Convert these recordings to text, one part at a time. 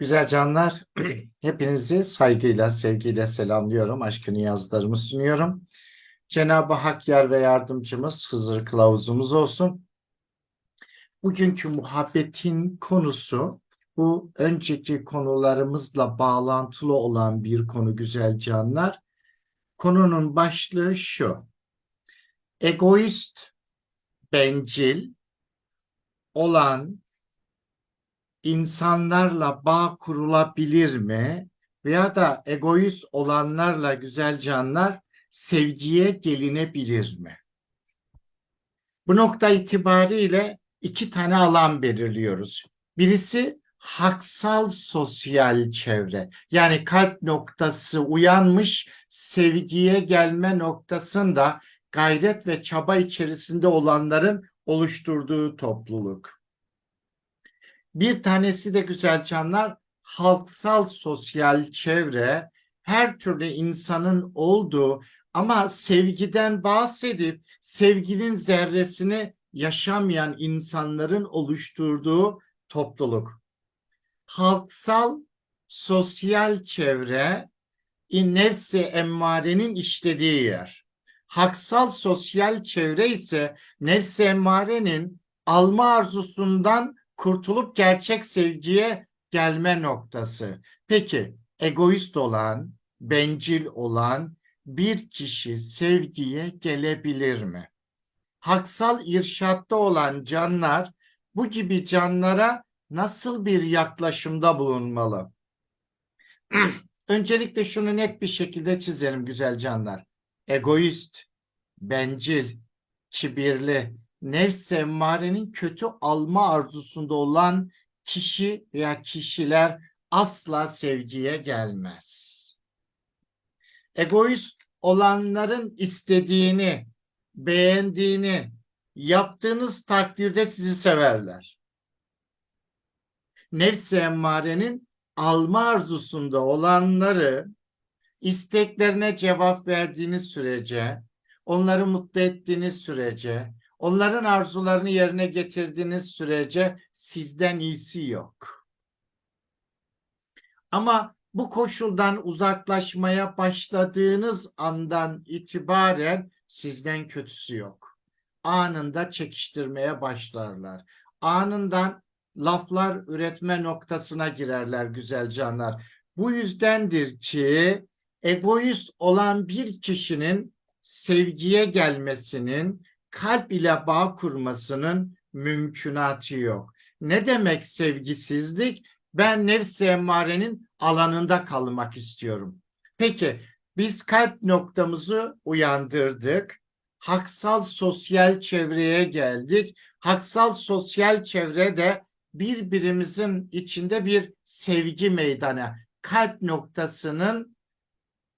Güzel canlar, hepinizi saygıyla, sevgiyle selamlıyorum. Aşkı niyazlarımı sunuyorum. Cenab-ı Hak yar ve yardımcımız, Hızır kılavuzumuz olsun. Bugünkü muhabbetin konusu, bu önceki konularımızla bağlantılı olan bir konu güzel canlar. Konunun başlığı şu. Egoist, bencil olan insanlarla bağ kurulabilir mi? Veya da egoist olanlarla güzel canlar sevgiye gelinebilir mi? Bu nokta itibariyle iki tane alan belirliyoruz. Birisi haksal sosyal çevre. Yani kalp noktası uyanmış sevgiye gelme noktasında gayret ve çaba içerisinde olanların oluşturduğu topluluk. Bir tanesi de güzel canlar halksal sosyal çevre her türlü insanın olduğu ama sevgiden bahsedip sevginin zerresini yaşamayan insanların oluşturduğu topluluk. Halksal sosyal çevre nefsi emmarenin işlediği yer. Haksal sosyal çevre ise nefsi emmarenin alma arzusundan kurtulup gerçek sevgiye gelme noktası. Peki egoist olan, bencil olan bir kişi sevgiye gelebilir mi? Haksal irşatta olan canlar bu gibi canlara nasıl bir yaklaşımda bulunmalı? Öncelikle şunu net bir şekilde çizelim güzel canlar. Egoist, bencil, kibirli, nefs emmarenin kötü alma arzusunda olan kişi veya kişiler asla sevgiye gelmez. Egoist olanların istediğini, beğendiğini yaptığınız takdirde sizi severler. Nefs emmarenin alma arzusunda olanları isteklerine cevap verdiğiniz sürece, onları mutlu ettiğiniz sürece, onların arzularını yerine getirdiğiniz sürece sizden iyisi yok. Ama bu koşuldan uzaklaşmaya başladığınız andan itibaren sizden kötüsü yok. Anında çekiştirmeye başlarlar. Anından laflar üretme noktasına girerler güzel canlar. Bu yüzdendir ki egoist olan bir kişinin sevgiye gelmesinin, kalp ile bağ kurmasının mümkünatı yok. Ne demek sevgisizlik? Ben nefs emmarenin alanında kalmak istiyorum. Peki biz kalp noktamızı uyandırdık. Haksal sosyal çevreye geldik. Haksal sosyal çevrede birbirimizin içinde bir sevgi meydanı, kalp noktasının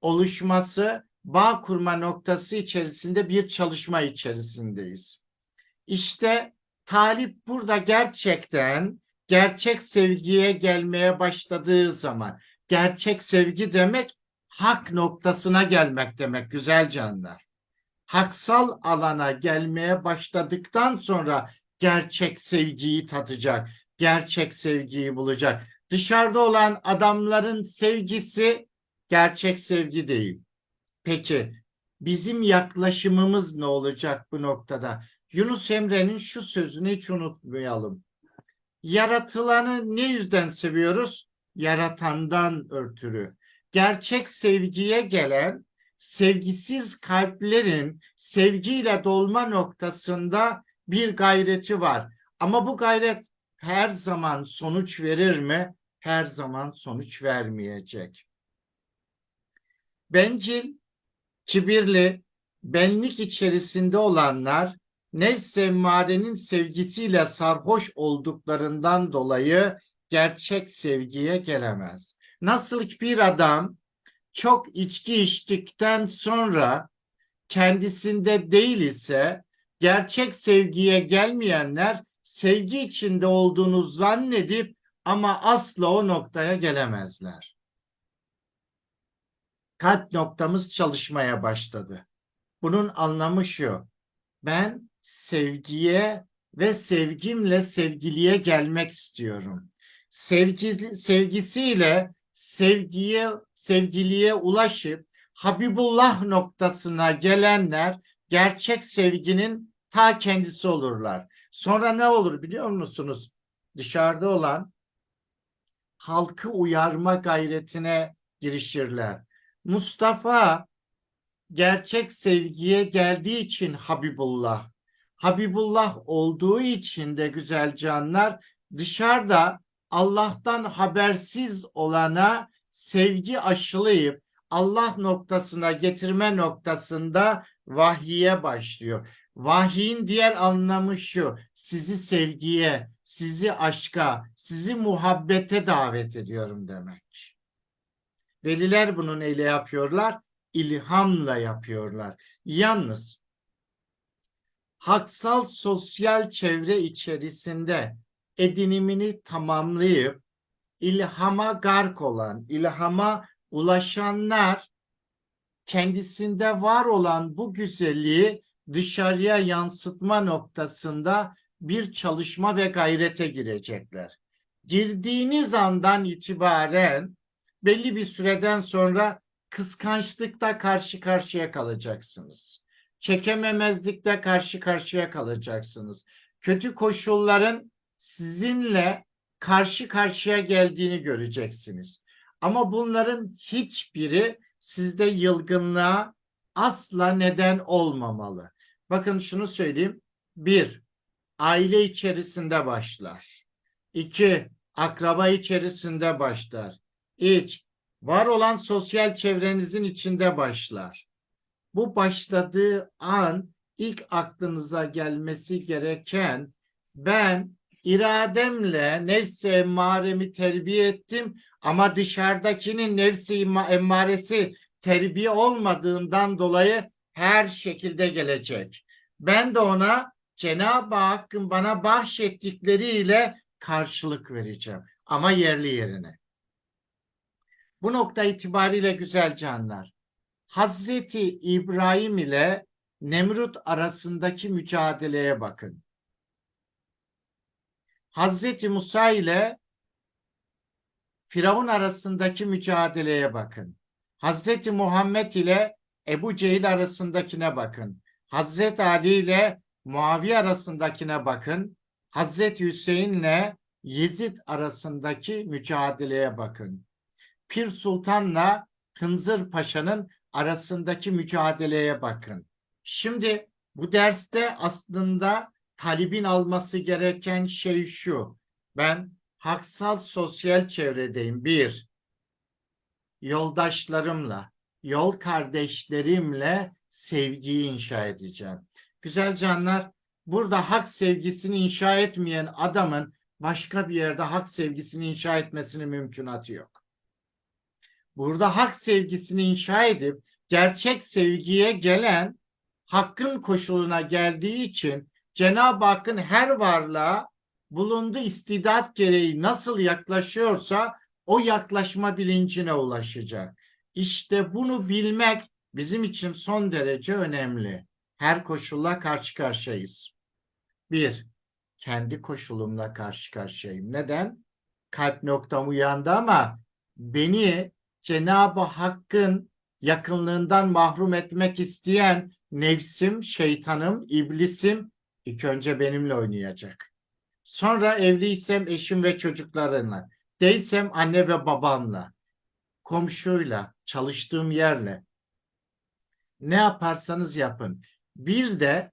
oluşması, bağ kurma noktası içerisinde bir çalışma içerisindeyiz. İşte talip burada gerçekten gerçek sevgiye gelmeye başladığı zaman, gerçek sevgi demek hak noktasına gelmek demek güzel canlar. Haksal alana gelmeye başladıktan sonra gerçek sevgiyi tadacak, gerçek sevgiyi bulacak. Dışarıda olan adamların sevgisi gerçek sevgi değil. Peki bizim yaklaşımımız ne olacak bu noktada? Yunus Emre'nin şu sözünü hiç unutmayalım. Yaratılanı ne yüzden seviyoruz? Yaratandan örtürü. Gerçek sevgiye gelen sevgisiz kalplerin sevgiyle dolma noktasında bir gayreti var. Ama bu gayret her zaman sonuç verir mi? Her zaman sonuç vermeyecek. Bencil, kibirli, benlik içerisinde olanlar nefs emmarenin sevgisiyle sarhoş olduklarından dolayı gerçek sevgiye gelemez. Nasıl ki bir adam çok içki içtikten sonra kendisinde değil ise gerçek sevgiye gelmeyenler sevgi içinde olduğunu zannedip ama asla o noktaya gelemezler. Kalp noktamız çalışmaya başladı. Bunun anlamı şu. Ben sevgiye ve sevgimle sevgiliye gelmek istiyorum. sevgi, sevgisiyle sevgiye sevgiliye ulaşıp Habibullah noktasına gelenler gerçek sevginin ta kendisi olurlar. Sonra ne olur biliyor musunuz? Dışarıda olan halkı uyarma gayretine girişirler. Mustafa gerçek sevgiye geldiği için Habibullah. Habibullah olduğu için de güzel canlar dışarıda Allah'tan habersiz olana sevgi aşılayıp Allah noktasına getirme noktasında vahyiye başlıyor. Vahyin diğer anlamı şu, sizi sevgiye, sizi aşka, sizi muhabbete davet ediyorum demek. Veliler bunu neyle yapıyorlar? İlhamla yapıyorlar. Yalnız haksal sosyal çevre içerisinde edinimini tamamlayıp ilhama gark olan, ilhama ulaşanlar kendisinde var olan bu güzelliği dışarıya yansıtma noktasında bir çalışma ve gayrete girecekler. Girdiğiniz andan itibaren belli bir süreden sonra kıskançlıkta karşı karşıya kalacaksınız. Çekememezlikte karşı karşıya kalacaksınız. Kötü koşulların sizinle karşı karşıya geldiğini göreceksiniz. Ama bunların hiçbiri sizde yılgınlığa asla neden olmamalı. Bakın şunu söyleyeyim. Bir, aile içerisinde başlar. İki, akraba içerisinde başlar. Üç, var olan sosyal çevrenizin içinde başlar. Bu başladığı an ilk aklınıza gelmesi gereken ben irademle nefsi emmaremi terbiye ettim ama dışarıdakinin nefsi emmaresi terbiye olmadığından dolayı her şekilde gelecek. Ben de ona Cenab-ı Hakk'ın bana bahşettikleriyle karşılık vereceğim. Ama yerli yerine. Bu nokta itibariyle güzel canlar. Hazreti İbrahim ile Nemrut arasındaki mücadeleye bakın. Hazreti Musa ile Firavun arasındaki mücadeleye bakın. Hazreti Muhammed ile Ebu Cehil arasındakine bakın. Hazreti Ali ile Muaviye arasındakine bakın. Hazreti Hüseyin ile Yezid arasındaki mücadeleye bakın. Pir Sultan'la Hınzır Paşa'nın arasındaki mücadeleye bakın. Şimdi bu derste aslında talibin alması gereken şey şu. Ben haksal sosyal çevredeyim. Bir, yoldaşlarımla, yol kardeşlerimle sevgiyi inşa edeceğim. Güzel canlar, burada hak sevgisini inşa etmeyen adamın başka bir yerde hak sevgisini inşa etmesinin mümkünatı yok. Burada hak sevgisini inşa edip gerçek sevgiye gelen hakkın koşuluna geldiği için Cenab-ı Hakk'ın her varlığa bulunduğu istidat gereği nasıl yaklaşıyorsa o yaklaşma bilincine ulaşacak. İşte bunu bilmek bizim için son derece önemli. Her koşulla karşı karşıyayız. Bir, kendi koşulumla karşı karşıyayım. Neden? Kalp noktam uyandı ama beni Cenab-ı Hakk'ın yakınlığından mahrum etmek isteyen nefsim, şeytanım, iblisim ilk önce benimle oynayacak. Sonra evliysem eşim ve çocuklarımla, değilsem anne ve babamla, komşuyla, çalıştığım yerle. Ne yaparsanız yapın. Bir de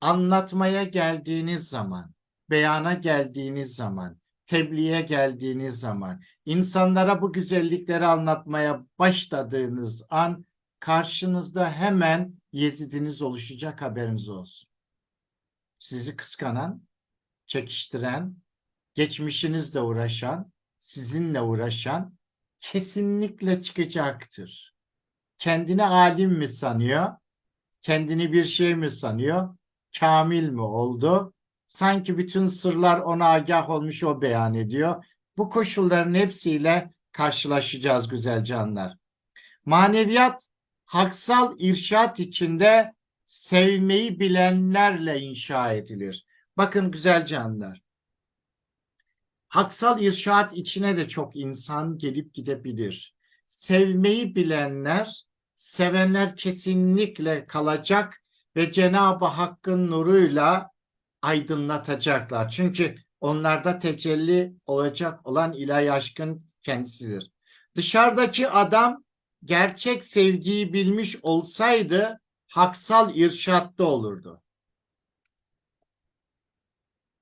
anlatmaya geldiğiniz zaman, beyana geldiğiniz zaman, tebliğe geldiğiniz zaman, insanlara bu güzellikleri anlatmaya başladığınız an karşınızda hemen Yezidiniz oluşacak haberiniz olsun. Sizi kıskanan, çekiştiren, geçmişinizle uğraşan, sizinle uğraşan kesinlikle çıkacaktır. Kendini alim mi sanıyor? Kendini bir şey mi sanıyor? Kamil mi oldu? Sanki bütün sırlar ona agah olmuş o beyan ediyor. Bu koşulların hepsiyle karşılaşacağız güzel canlar. Maneviyat haksal irşat içinde sevmeyi bilenlerle inşa edilir. Bakın güzel canlar. Haksal irşat içine de çok insan gelip gidebilir. Sevmeyi bilenler, sevenler kesinlikle kalacak ve Cenab-ı Hakk'ın nuruyla aydınlatacaklar. Çünkü onlarda tecelli olacak olan ilahi aşkın kendisidir. Dışarıdaki adam gerçek sevgiyi bilmiş olsaydı haksal irşatta olurdu.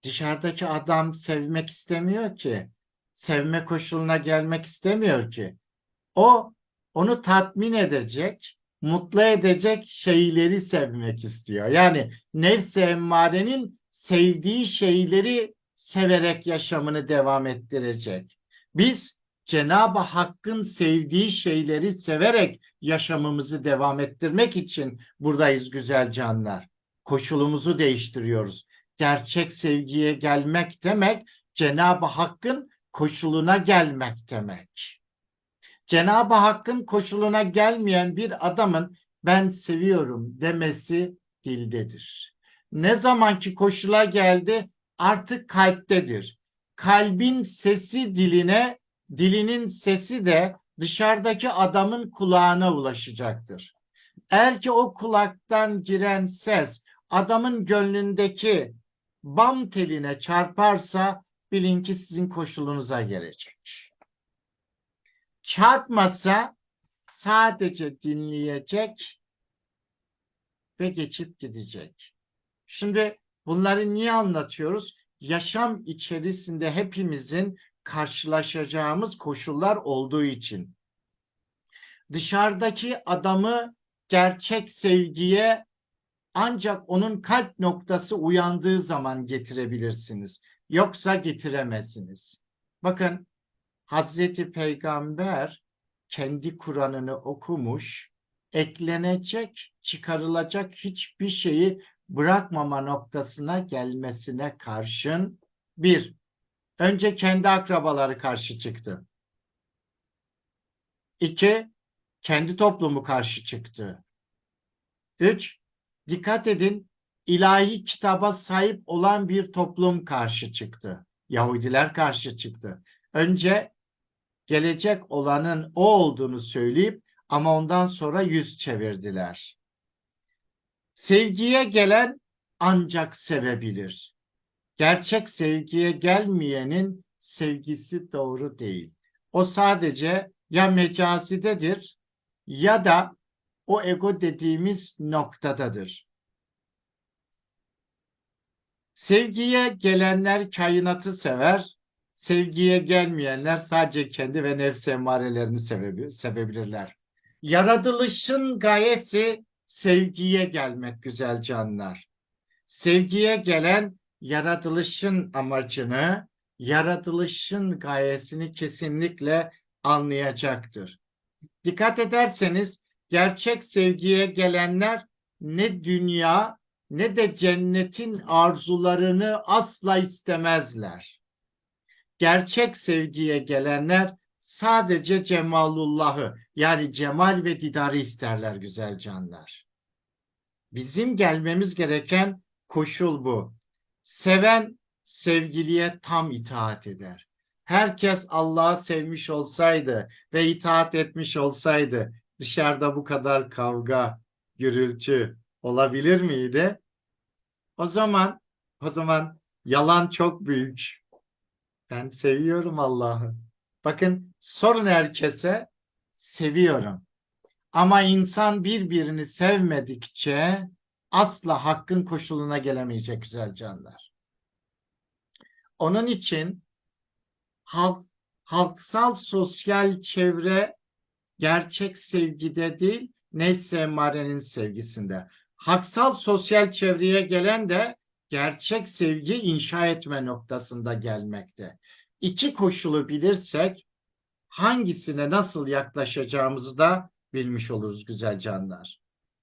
Dışarıdaki adam sevmek istemiyor ki. Sevme koşuluna gelmek istemiyor ki. O onu tatmin edecek, mutlu edecek şeyleri sevmek istiyor. Yani nefs-i emmarenin sevdiği şeyleri severek yaşamını devam ettirecek. Biz Cenab-ı Hakk'ın sevdiği şeyleri severek yaşamımızı devam ettirmek için buradayız güzel canlar. Koşulumuzu değiştiriyoruz. Gerçek sevgiye gelmek demek Cenab-ı Hakk'ın koşuluna gelmek demek. Cenab-ı Hakk'ın koşuluna gelmeyen bir adamın ben seviyorum demesi dildedir. Ne zamanki koşula geldi artık kalptedir. Kalbin sesi diline, dilinin sesi de dışarıdaki adamın kulağına ulaşacaktır. Eğer ki o kulaktan giren ses adamın gönlündeki bam teline çarparsa bilin ki sizin koşulunuza gelecek. Çarpmasa sadece dinleyecek ve geçip gidecek. Şimdi bunları niye anlatıyoruz? Yaşam içerisinde hepimizin karşılaşacağımız koşullar olduğu için. Dışarıdaki adamı gerçek sevgiye ancak onun kalp noktası uyandığı zaman getirebilirsiniz. Yoksa getiremezsiniz. Bakın Hazreti Peygamber kendi Kur'an'ını okumuş, eklenecek, çıkarılacak hiçbir şeyi bırakmama noktasına gelmesine karşın bir, önce kendi akrabaları karşı çıktı. İki, kendi toplumu karşı çıktı. Üç, dikkat edin ilahi kitaba sahip olan bir toplum karşı çıktı. Yahudiler karşı çıktı. Önce gelecek olanın o olduğunu söyleyip ama ondan sonra yüz çevirdiler. Sevgiye gelen ancak sevebilir. Gerçek sevgiye gelmeyenin sevgisi doğru değil. O sadece ya mecazidedir ya da o ego dediğimiz noktadadır. Sevgiye gelenler kainatı sever, sevgiye gelmeyenler sadece kendi ve nefs emmarelerini sevebilirler. Yaratılışın gayesi sevgiye gelmek güzel canlar. Sevgiye gelen yaratılışın amacını, yaratılışın gayesini kesinlikle anlayacaktır. Dikkat ederseniz gerçek sevgiye gelenler ne dünya ne de cennetin arzularını asla istemezler. Gerçek sevgiye gelenler sadece cemalullahı yani cemal ve didarı isterler güzel canlar. Bizim gelmemiz gereken koşul bu. Seven sevgiliye tam itaat eder. Herkes Allah'ı sevmiş olsaydı ve itaat etmiş olsaydı dışarıda bu kadar kavga, gürültü olabilir miydi? O zaman o zaman yalan çok büyük. Ben seviyorum Allah'ı. Bakın sorun herkese seviyorum. Ama insan birbirini sevmedikçe asla hakkın koşuluna gelemeyecek güzel canlar. Onun için halk, halksal sosyal çevre gerçek sevgide değil, nefs emarenin sevgisinde. Haksal sosyal çevreye gelen de gerçek sevgi inşa etme noktasında gelmekte. İki koşulu bilirsek hangisine nasıl yaklaşacağımızı da bilmiş oluruz güzel canlar.